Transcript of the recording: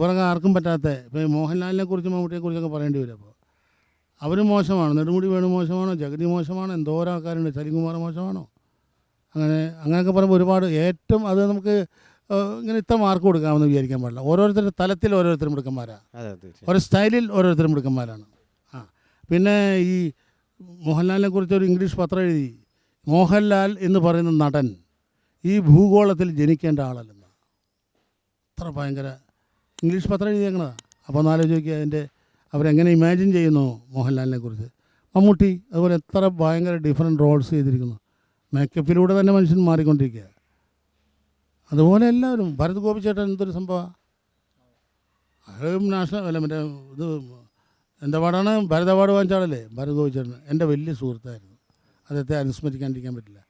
പുറകെ ആർക്കും പറ്റാത്ത ഇപ്പോൾ മോഹൻലാലിനെ കുറിച്ചും മമ്മൂട്ടിയെ കുറിച്ചൊക്കെ പറയേണ്ടി വരും അപ്പോൾ. അവർ മോശമാണ് നെടുമുടി വേണു മോശമാണോ ജഗതി മോശമാണോ എന്തോരം ആൾക്കാരുണ്ട് സലിംകുമാർ മോശമാണോ? അങ്ങനെ അങ്ങനെയൊക്കെ പറയുമ്പോൾ ഒരുപാട് ഏറ്റവും അത് നമുക്ക് ഇങ്ങനെ ഇത്ര മാർക്ക് കൊടുക്കാമെന്ന് വിചാരിക്കാൻ പാടില്ല. ഓരോരുത്തരുടെ തലത്തിൽ ഓരോരുത്തരും മിടുക്കന്മാരാണ് ഓരോ സ്റ്റൈലിൽ ഓരോരുത്തരും മിടുക്കന്മാരാണ്. ആ പിന്നെ ഈ മോഹൻലാലിനെ കുറിച്ച് ഒരു ഇംഗ്ലീഷ് പത്രം എഴുതി മോഹൻലാൽ എന്ന് പറയുന്ന നടൻ ഈ ഭൂഗോളത്തിൽ ജനിക്കേണ്ട ആളല്ലെന്ന്. അത്ര ഭയങ്കര ഇംഗ്ലീഷ് പത്രം എഴുതിയേക്കണതാണ് അപ്പോൾ ഒന്ന് ആലോചിച്ച് നോക്കിയാൽ അതിന്റെ അവരെങ്ങനെ ഇമാജിൻ ചെയ്യുന്നു മോഹൻലാലിനെ കുറിച്ച്. മമ്മൂട്ടി അതുപോലെ എത്ര ഭയങ്കര ഡിഫറെന്റ് റോൾസ് ചെയ്തിരിക്കുന്നു. മേക്കപ്പിലൂടെ തന്നെ മനുഷ്യൻ മാറിക്കൊണ്ടിരിക്കുക. അതുപോലെ എല്ലാവരും. ഭരത് ഗോപിച്ചേട്ടൻ എന്തൊരു സംഭവമാണ് അയാളും നാഷണൽ അല്ല മറ്റേ ഇത് എന്താ പാടാണ്? ഭരത് അവാർഡ് വാങ്ങിച്ച ഭരത് ഗോപിച്ചേട്ടൻ എന്റെ വലിയ സുഹൃത്തായിരുന്നു. അദ്ദേഹത്തെ അനുസ്മരിക്കാണ്ടിരിക്കാൻ പറ്റില്ല.